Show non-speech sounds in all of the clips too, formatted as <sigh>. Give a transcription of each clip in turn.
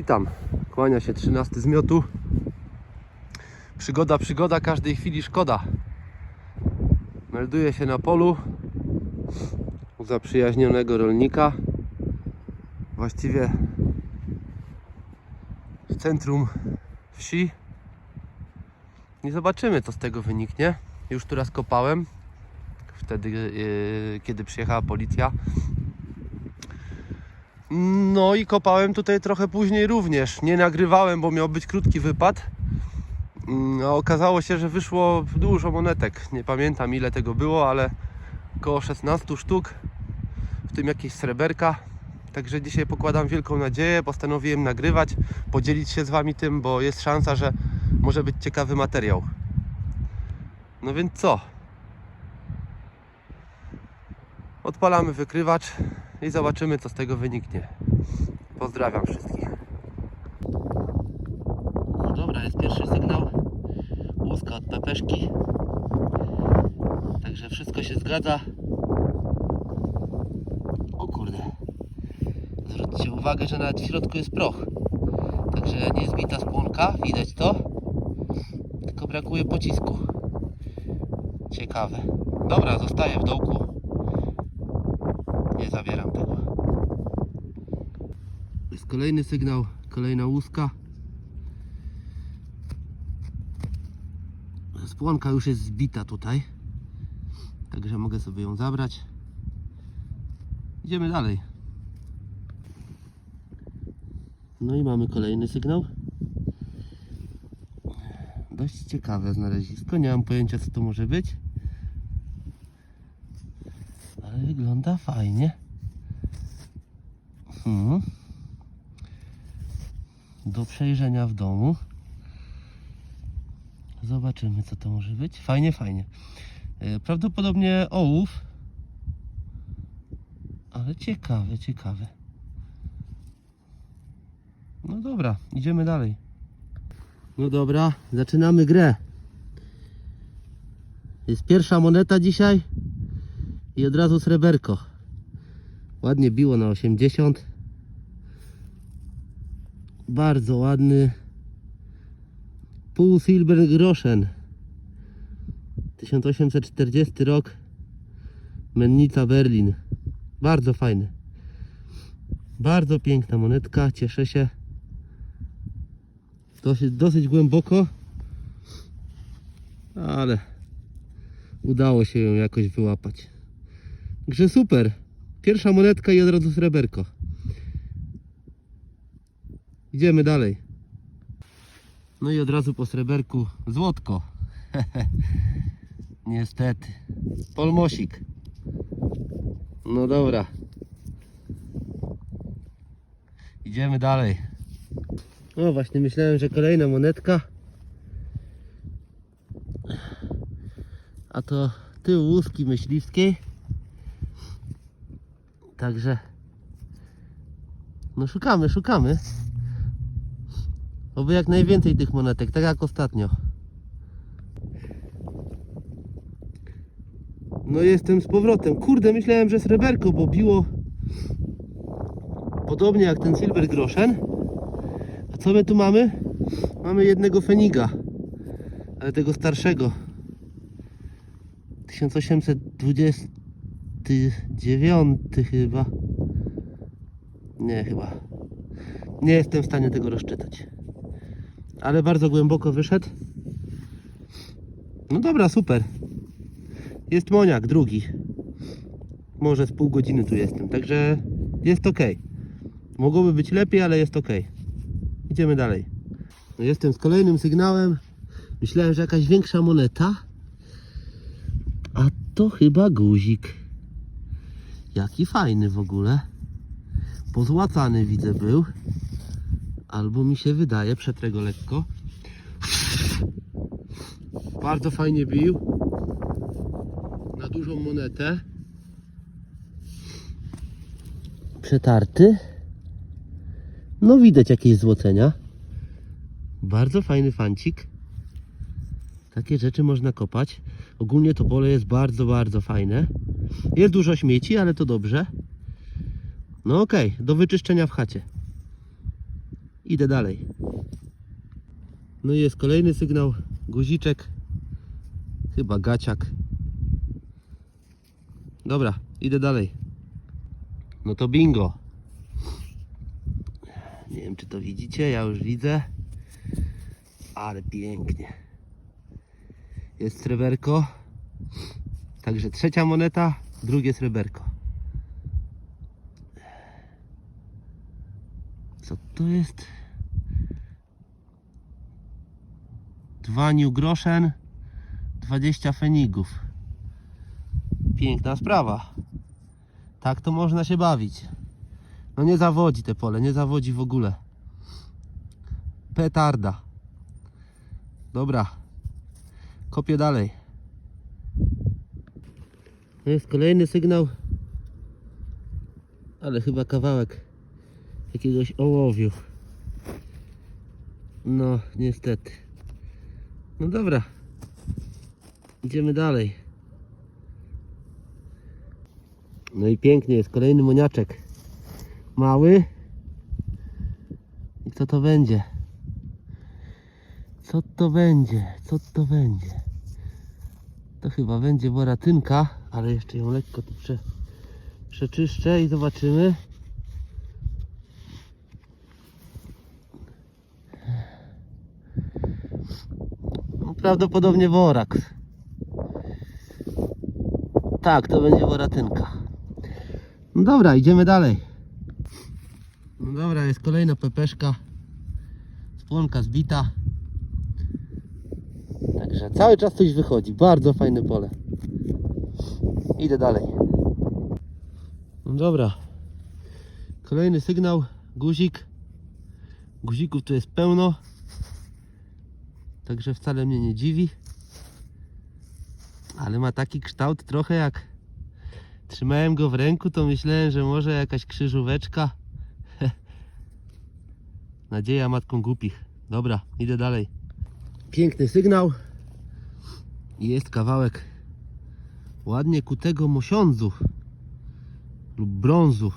Witam. Kłania się 13 zmiotu. Przygoda, przygoda, każdej chwili szkoda. Melduję się na polu u zaprzyjaźnionego rolnika. Właściwie w centrum wsi. Nie zobaczymy, co z tego wyniknie. Już tu raz kopałem. Wtedy, yy, kiedy przyjechała policja. No i kopałem tutaj trochę później również. Nie nagrywałem, bo miał być krótki wypad. Mm, A okazało się, że wyszło dużo monetek. Nie pamiętam ile tego było, ale około 16 sztuk. W tym jakieś sreberka. Także dzisiaj pokładam wielką nadzieję. Postanowiłem nagrywać, podzielić się z Wami tym, bo jest szansa, że może być ciekawy materiał. No więc co? Odpalamy wykrywacz i zobaczymy co z tego wyniknie. Pozdrawiam wszystkich. No dobra, jest pierwszy sygnał. Łuska od pepeszki. Także wszystko się zgadza. O kurde. Zwróćcie uwagę, że nawet w środku jest proch. Także nie zbita spłonka, widać to. Tylko brakuje pocisku. Ciekawe. Dobra, zostaje w dołku. Nie zabieram tego. Jest kolejny sygnał, kolejna łuska. Spłonka już jest zbita tutaj. Także mogę sobie ją zabrać. Idziemy dalej. No i mamy kolejny sygnał. Dość ciekawe znalezisko. Nie mam pojęcia co to może być. Ale wygląda fajnie. Hmm. Do przejrzenia w domu. Zobaczymy co to może być. Fajnie, fajnie. E, Prawdopodobnie ołów. Ale ciekawe, ciekawe. No dobra, idziemy dalej. No dobra, zaczynamy grę. Jest pierwsza moneta dzisiaj i od razu sreberko. Ładnie biło na 80. Bardzo ładny. Pół silber groschen. 1840 rok. Mennica Berlin. Bardzo fajny. Bardzo piękna monetka. Cieszę się. Dosyć, dosyć głęboko. Ale udało się ją jakoś wyłapać. Także super. Pierwsza monetka i od razu sreberko. Idziemy dalej. No i od razu po sreberku złotko. <laughs> Niestety. Polmosik. No dobra. Idziemy dalej. No właśnie myślałem, że kolejna monetka. A to tył łuski myśliwskiej. Także no szukamy, szukamy. Oby jak najwięcej tych monetek, tak jak ostatnio. No jestem z powrotem. Kurde, myślałem, że sreberko, bo biło podobnie jak ten silver groschen. A co my tu mamy? Mamy jednego feniga, ale tego starszego. 1829 chyba. Nie, chyba. Nie jestem w stanie tego rozczytać. Ale bardzo głęboko wyszedł. No dobra, super. Jest moniak, drugi. Może z pół godziny tu jestem, także jest ok. Mogłoby być lepiej, ale jest ok. Idziemy dalej. No jestem z kolejnym sygnałem. Myślałem, że jakaś większa moneta. A to chyba guzik. Jaki fajny w ogóle. Pozłacany widzę był. Albo mi się wydaje, przetrę go lekko. Bardzo fajnie bił. Na dużą monetę. Przetarty. No widać jakieś złocenia. Bardzo fajny fancik. Takie rzeczy można kopać. Ogólnie to pole jest bardzo, bardzo fajne. Jest dużo śmieci, ale to dobrze. No okej, do wyczyszczenia w chacie. Idę dalej. No i jest kolejny sygnał. Guziczek. Chyba gaciak. Dobra, idę dalej. No to bingo. Nie wiem, czy to widzicie, ja już widzę. Ale pięknie. Jest sreberko. Także trzecia moneta, drugie sreberko. Co to jest? Dwa new groszen, 20 fenigów. Piękna sprawa. Tak to można się bawić. No nie zawodzi te pole, nie zawodzi w ogóle. Petarda. Dobra. Kopię dalej. To jest kolejny sygnał. Ale chyba kawałek jakiegoś ołowiu. No, niestety. No dobra. Idziemy dalej. No i pięknie jest kolejny moniaczek. Mały. I co to będzie? Co to będzie? Co to będzie? To chyba będzie boratynka, ale jeszcze ją lekko tu prze, przeczyszczę i zobaczymy. Prawdopodobnie worak. Tak, to będzie boratynka. No dobra, idziemy dalej. No dobra, jest kolejna pepeszka. Spłonka zbita. Także cały czas coś wychodzi. Bardzo fajne pole. Idę dalej. No dobra. Kolejny sygnał. Guzik. Guzików tu jest pełno. Także wcale mnie nie dziwi. Ale ma taki kształt trochę jak trzymałem go w ręku, to myślałem, że może jakaś krzyżóweczka. <laughs> Nadzieja matką głupich. Dobra, idę dalej. Piękny sygnał. Jest kawałek ładnie kutego mosiądzu lub brązu.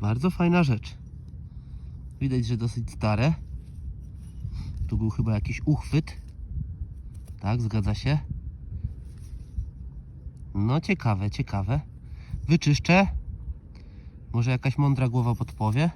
Bardzo fajna rzecz. Widać, że dosyć stare. Tu był chyba jakiś uchwyt. Tak, zgadza się. No ciekawe, ciekawe. Wyczyszczę. Może jakaś mądra głowa podpowie.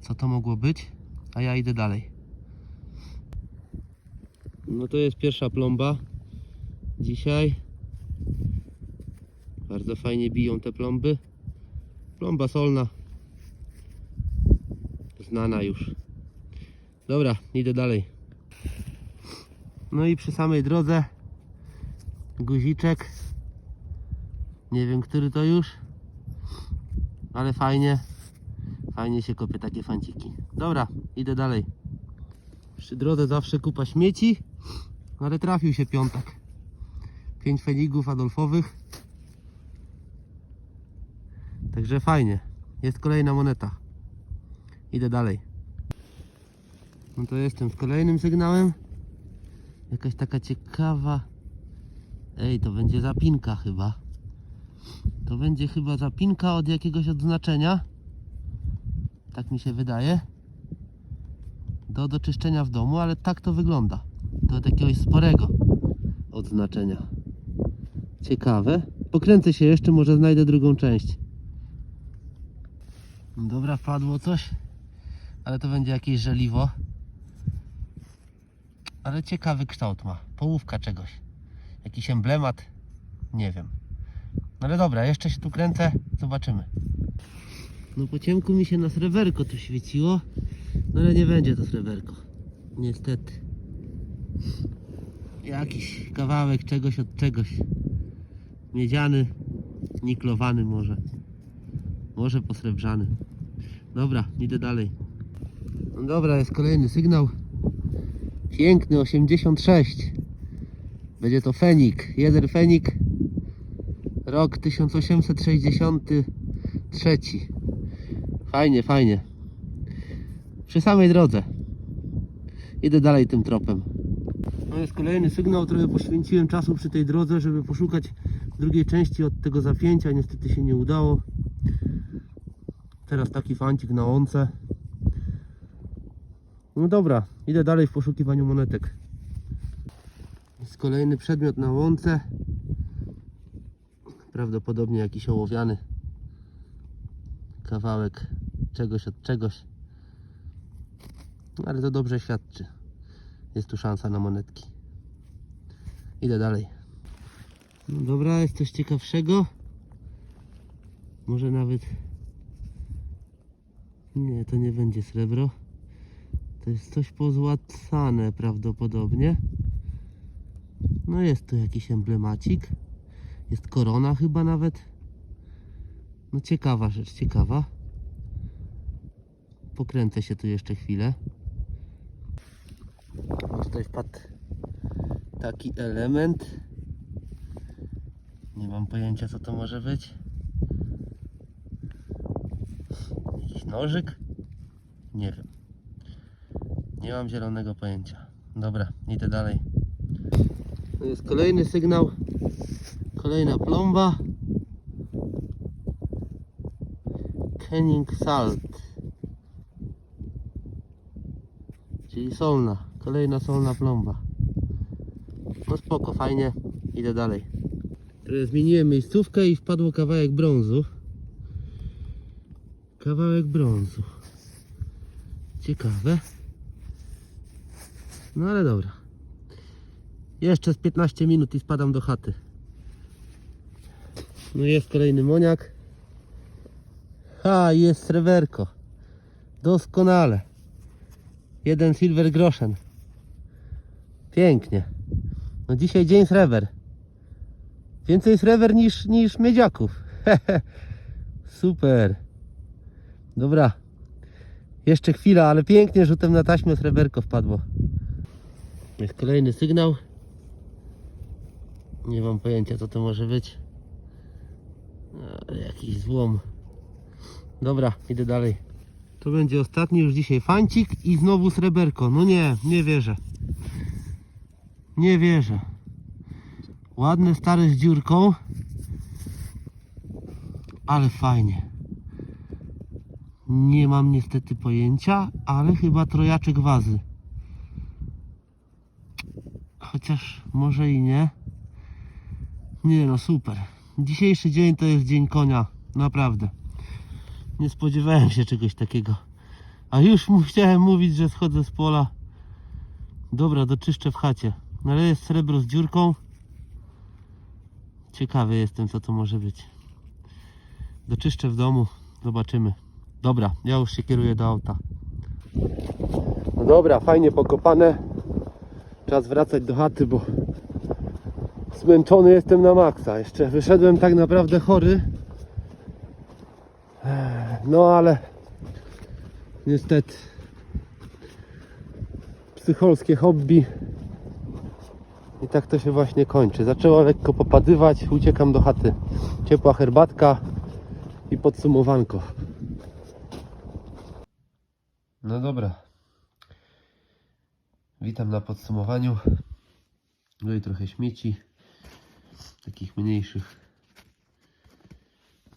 Co to mogło być? A ja idę dalej. No to jest pierwsza plomba. Dzisiaj. Bardzo fajnie biją te plomby. Plomba solna. Znana już. Dobra, idę dalej. No i przy samej drodze guziczek. Nie wiem, który to już. Ale fajnie. Fajnie się kopie takie fanciki. Dobra, idę dalej. Przy drodze zawsze kupa śmieci, ale trafił się piątek. Pięć feligów adolfowych. Także fajnie. Jest kolejna moneta. Idę dalej. No to jestem z kolejnym sygnałem. Jakaś taka ciekawa. Ej, to będzie zapinka chyba. To będzie chyba zapinka od jakiegoś odznaczenia. Tak mi się wydaje. Do doczyszczenia w domu, ale tak to wygląda. To od jakiegoś sporego odznaczenia. Ciekawe. Pokręcę się jeszcze, może znajdę drugą część. Dobra, wpadło coś. Ale to będzie jakieś żeliwo. Ale ciekawy kształt ma. Połówka czegoś. Jakiś emblemat. Nie wiem. No ale dobra, jeszcze się tu kręcę. Zobaczymy. No po ciemku mi się na sreberko tu świeciło. No ale nie będzie to sreberko. Niestety. Jakiś kawałek czegoś od czegoś. Miedziany, niklowany może. Może posrebrzany. Dobra, idę dalej. No dobra, jest kolejny sygnał. Piękny 86. Będzie to fenik. Jeden fenik. Rok 1863. Fajnie, fajnie. Przy samej drodze. Idę dalej tym tropem. No jest kolejny sygnał, trochę poświęciłem czasu przy tej drodze, żeby poszukać drugiej części od tego zapięcia. Niestety się nie udało. Teraz taki fancik na łące. No dobra, idę dalej w poszukiwaniu monetek. Jest kolejny przedmiot na łące. Prawdopodobnie jakiś ołowiany. Kawałek czegoś od czegoś. Ale to dobrze świadczy. Jest tu szansa na monetki. Idę dalej. No dobra, jest coś ciekawszego. Może nawet. Nie, to nie będzie srebro. Jest coś pozłacane prawdopodobnie. No jest tu jakiś emblemacik. Jest korona chyba nawet. No ciekawa rzecz, ciekawa. Pokręcę się tu jeszcze chwilę. O, tutaj wpadł taki element. Nie mam pojęcia co to może być. Jakiś nożyk? Nie wiem. Nie mam zielonego pojęcia. Dobra, idę dalej. To jest kolejny sygnał. Kolejna plomba. Kenning Salt. Czyli solna. Kolejna solna plomba. No spoko, fajnie. Idę dalej. Zmieniłem miejscówkę i wpadło kawałek brązu. Kawałek brązu. Ciekawe. No ale dobra. Jeszcze z 15 minut i spadam do chaty. No jest kolejny moniak. Ha, jest sreberko. Doskonale. Jeden silver groschen. Pięknie. No dzisiaj dzień sreber. Więcej sreber niż, niż miedziaków. <laughs> Super. Dobra. Jeszcze chwila, ale pięknie rzutem na taśmę sreberko wpadło. Jest kolejny sygnał. Nie mam pojęcia co to może być. E, Jakiś złom. Dobra, idę dalej. To będzie ostatni już dzisiaj fancik i znowu sreberko. No nie, nie wierzę. Nie wierzę. Ładne, stare z dziurką. Ale fajnie. Nie mam niestety pojęcia, ale chyba trojaczek wazy. Chociaż może i nie. Nie no, super. Dzisiejszy dzień to jest dzień konia. Naprawdę. Nie spodziewałem się czegoś takiego. A już mu chciałem mówić, że schodzę z pola. Dobra, doczyszczę w chacie. Ale jest srebro z dziurką. Ciekawy jestem, co to może być. Doczyszczę w domu. Zobaczymy. Dobra, ja już się kieruję do auta. No dobra, fajnie pokopane. Czas wracać do chaty, bo zmęczony jestem na maksa. Jeszcze wyszedłem tak naprawdę chory. No ale niestety psycholskie hobby i tak to się właśnie kończy. Zaczęło lekko popadywać, uciekam do chaty. Ciepła herbatka i podsumowanko. No dobra. Witam na podsumowaniu. No i trochę śmieci. Takich mniejszych.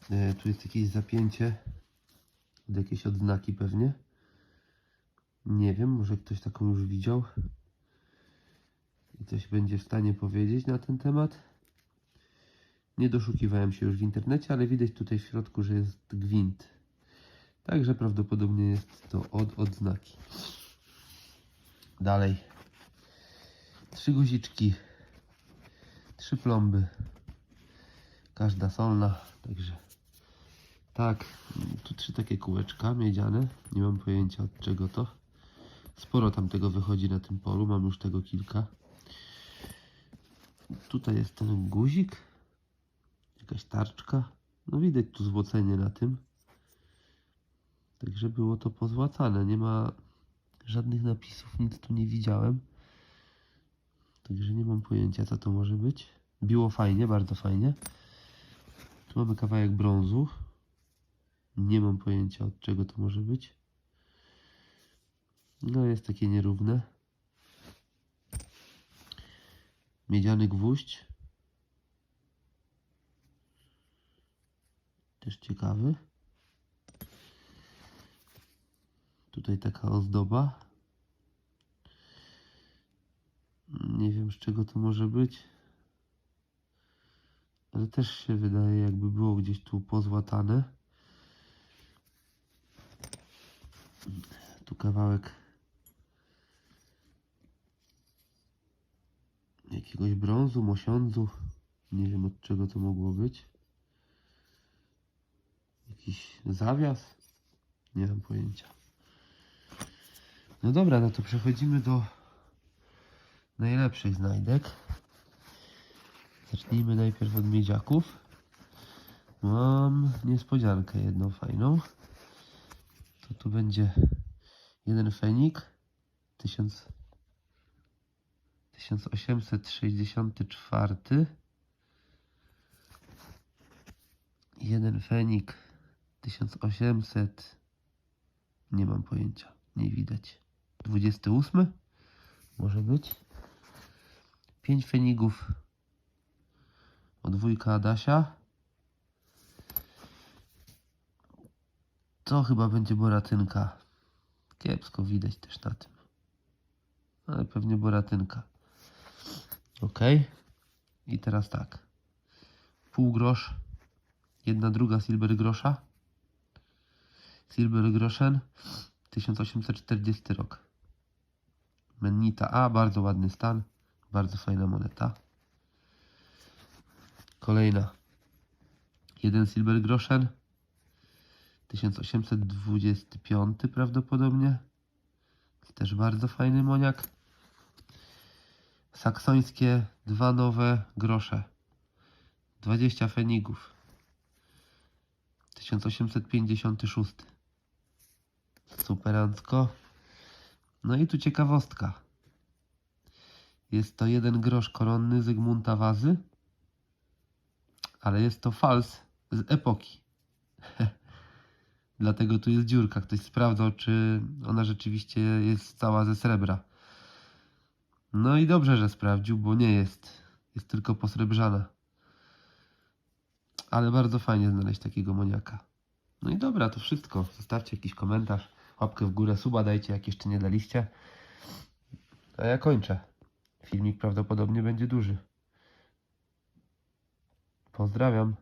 E, tu jest jakieś zapięcie. Jakieś odznaki pewnie. Nie wiem, może ktoś taką już widział. I coś będzie w stanie powiedzieć na ten temat. Nie doszukiwałem się już w internecie, ale widać tutaj w środku, że jest gwint. Także prawdopodobnie jest to od odznaki. Dalej. Trzy guziczki. Trzy plomby. Każda solna. Także tak. Tu trzy takie kółeczka miedziane. Nie mam pojęcia od czego to. Sporo tam tego wychodzi na tym polu. Mam już tego kilka. Tutaj jest ten guzik. Jakaś tarczka. No widać tu złocenie na tym. Także było to pozłacane. Nie ma żadnych napisów, nic tu nie widziałem. Także nie mam pojęcia, co to może być. Biło fajnie, bardzo fajnie. Tu mamy kawałek brązu. Nie mam pojęcia, od czego to może być. No, jest takie nierówne. Miedziany gwóźdź. Też ciekawy. Tutaj taka ozdoba. Nie wiem z czego to może być. Ale też się wydaje jakby było gdzieś tu pozłatane. Tu kawałek jakiegoś brązu, mosiądzu. Nie wiem od czego to mogło być. Jakiś zawias? Nie mam pojęcia. No dobra, no to przechodzimy do najlepszych znajdek. Zacznijmy najpierw od miedziaków. Mam niespodziankę jedną fajną. To tu będzie jeden fenik. 1000, 1864. Jeden fenik 1800. Nie mam pojęcia. Nie widać. 28 może być. 5 fenigów od wujka Adasia. To chyba będzie boratynka. Kiepsko widać też na tym. Ale pewnie boratynka. Ok. I teraz tak. Pół grosz. Jedna druga silver grosza. Silver groszen. 1840 rok. Mennita A, bardzo ładny stan, bardzo fajna moneta. Kolejna. Jeden silver groszen. 1825 prawdopodobnie. Też bardzo fajny moniak. Saksońskie dwa nowe grosze. 20 fenigów. 1856. Superancko. No i tu ciekawostka. Jest to jeden grosz koronny Zygmunta Wazy, ale jest to fals z epoki. <laughs> Dlatego tu jest dziurka. Ktoś sprawdzał, czy ona rzeczywiście jest cała ze srebra. No i dobrze, że sprawdził, bo nie jest. Jest tylko posrebrzana. Ale bardzo fajnie znaleźć takiego moniaka. No i dobra, to wszystko. Zostawcie jakiś komentarz, łapkę w górę, suba dajcie, jak jeszcze nie daliście. A ja kończę. Filmik prawdopodobnie będzie duży. Pozdrawiam.